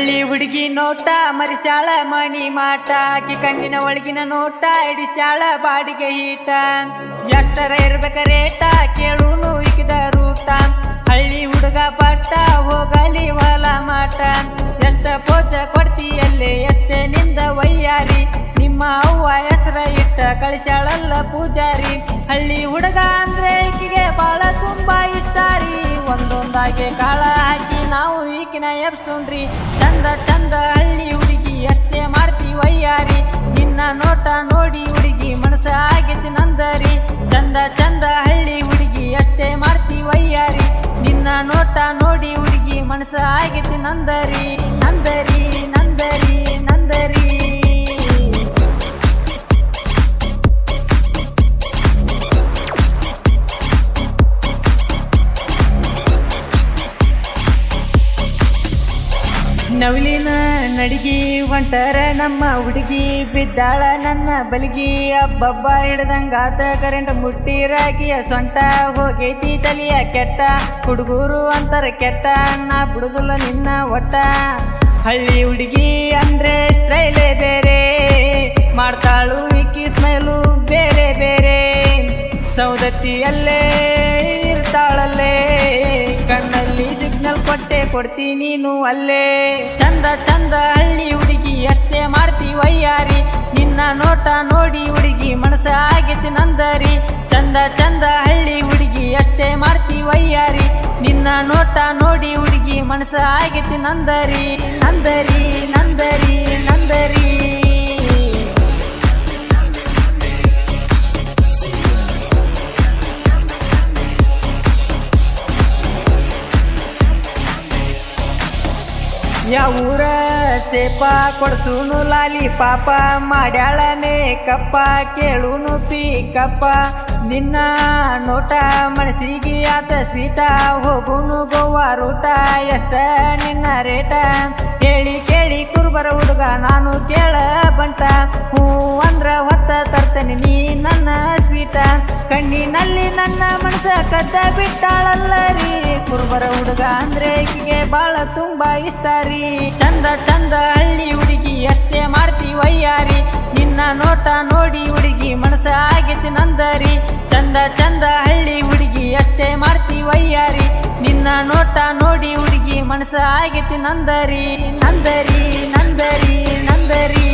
ಹಳ್ಳಿ ಹುಡುಗಿ ನೋಟ ಮರಿಸಾಳ ಮಣಿ ಮಾಟ. ಆಕಿ ಕಣ್ಣಿನ ಒಳಗಿನ ನೋಟ ಇಡಿಸಾಳ ಬಾಡಿಗೆ ಈಟ ಎಷ್ಟರ ಇರ್ಬೇಕ ರೇಟ ಕೇಳುನು ಇಕ್ಕಿದ ರೂಟ. ಹಳ್ಳಿ ಹುಡುಗ ಪಟ್ಟ ಹೋಗಲಿ ಹೊಲ ಮಾಟ. ಎಷ್ಟ ಪೋಚ ಕೊಡ್ತಿಯಲ್ಲಿ, ಎಷ್ಟೇ ನಿಂದ ವಯ್ಯಾರಿ ನಿಮ್ಮ ಅವ್ವ ಹೆಸರ ಇಟ್ಟ ಕಳಿಸಾಳಲ್ಲ ಪೂಜಾರಿ. ಹಳ್ಳಿ ಹುಡುಗ ಅಂದ್ರೆ ಈಕಿಗೆ ಬಹಳ ತುಂಬಾ ಇಷ್ಟ ರೀ. ಒಂದೊಂದಾಗೆ ಕಾಳ ಈಕಿನ ಎಬ್ಸುಣ್ರಿ ಚಂದ ಚಂದ ಹಳ್ಳಿ ಹುಡುಗಿ ಅಷ್ಟೇ ಮಾಡ್ತೀವಿ ವಯ್ಯಾರಿ. ನಿನ್ನ ನೋಟ ನೋಡಿ ಹುಡುಗಿ ಮನಸ್ಸ ಆಗೈತಿ ನಂದರಿ. ಚಂದ ಚಂದ ಹಳ್ಳಿ ಹುಡುಗಿ ಅಷ್ಟೇ ಮಾಡ್ತೀವಿ ವಯ್ಯಾರಿ. ನಿನ್ನ ನೋಟ ನೋಡಿ ಹುಡುಗಿ ಮನಸ್ಸ ಆಗೈತಿ ನಂದರಿ. ನವಲಿನ ನಡಿಗಿ ಒಂಟರ ನಮ್ಮ ಹುಡುಗಿ ಬಿದ್ದಾಳ ನನ್ನ ಬಲಿಗಿ. ಅಬ್ಬಬ್ಬ ಹಿಡ್ದಂಗಾತ ಕರೆಂಟ್ ಮುಟ್ಟಿ ರಾಗಿಯ ಸೊಂಟ ಹೋಗೈತಿ ತಲಿಯ ಕೆಟ್ಟ. ಹುಡುಗರು ಅಂತರ ಕೆಟ್ಟ, ನಾ ಬಿಡುದಿಲ್ಲ ನಿನ್ನ ಒಟ್ಟ. ಹಳ್ಳಿ ಹುಡುಗಿ ಅಂದ್ರೆ ಸ್ಟೈಲೇ ಬೇರೆ. ಮಾಡ್ತಾಳು ಇಕ್ಕಿ ಸ್ಮೈಲು ಬೇರೆ ಬೇರೆ. ಸೌದತ್ತಿಯಲ್ಲೇ, ಇರ್ತಾಳಲ್ಲೇ. ಕೊಟ್ಟೆ ಕೊಡ್ತೀನಿ ನೀನು ಅಲ್ಲೇ. ಚಂದ ಚಂದ ಹಳ್ಳಿ ಹುಡುಗಿ ಅಷ್ಟೇ ಮಾಡ್ತೀ ವಯ್ಯಾರಿ. ನಿನ್ನ ನೋಟ ನೋಡಿ ಹುಡುಗಿ ಮನಸ್ಸ ಆಗೈತಿ ನಂದರಿ. ಚಂದ ಚಂದ ಹಳ್ಳಿ ಹುಡುಗಿ ಅಷ್ಟೇ ಮಾಡ್ತೀ ವಯ್ಯಾರಿ. ನಿನ್ನ ನೋಟ ನೋಡಿ ಹುಡುಗಿ ಮನಸ್ಸ ಆಗೈತಿ ನಂದರಿ. ನಂದರಿ ನಂದರಿ ನಂದರಿ. ಯಾವೂರ ಸೇಪ ಕೊಡ್ಸೂನು ಲಾಲಿ ಪಾಪ, ಮಾಡ್ಯಾಳ ಮೇಕಪ್ಪ, ಕೇಳುನು ಪೀಕಪ್ಪ. ನಿನ್ನ ನೋಟ ಮನಸ್ಸಿಗೆ ಆತ ಸ್ವೀಟ, ಹೋಗುನು ಗೋವಾ ರೂಟ, ಎಷ್ಟ ನಿನ್ನ ರೇಟ? ಕೇಳಿ ಕೇಳಿ ಕುರುಬರ ಹುಡುಗ, ನಾನು ಕೇಳ ಬಂಟ ಹೂ ಅಂದ್ರ ಹೊತ್ತ ಕಣ್ಣಿನಲ್ಲಿ ನನ್ನ ಮನಸ ಕದ್ದ ಬಿಟ್ಟಾಳಲ್ಲ ರೀ. ಕುರುಬರ ಹುಡುಗ ಅಂದ್ರೆ ಈಗ ಬಾಳ ತುಂಬಾ ಇಷ್ಟ ರೀ. ಚಂದ ಚಂದ ಹಳ್ಳಿ ಹುಡುಗಿ ಅಷ್ಟೇ ಮಾಡ್ತೀವಿ ವಯ್ಯಾರಿ ನಿನ್ನ ನೋಟ ನೋಡಿ ಹುಡುಗಿ ಮನಸ ಆಗೈತಿ ನಂದರಿ ಚಂದ ಚಂದ ಹಳ್ಳಿ ಹುಡುಗಿ ಅಷ್ಟೇ ಮಾಡ್ತೀವಿ ವಯ್ಯಾರಿ ನಿನ್ನ ನೋಟ ನೋಡಿ ಹುಡುಗಿ ಮನಸ ಆಗೈತಿ ನಂದರಿ ನಂದರಿ ನಂದರಿ ನಂದರಿ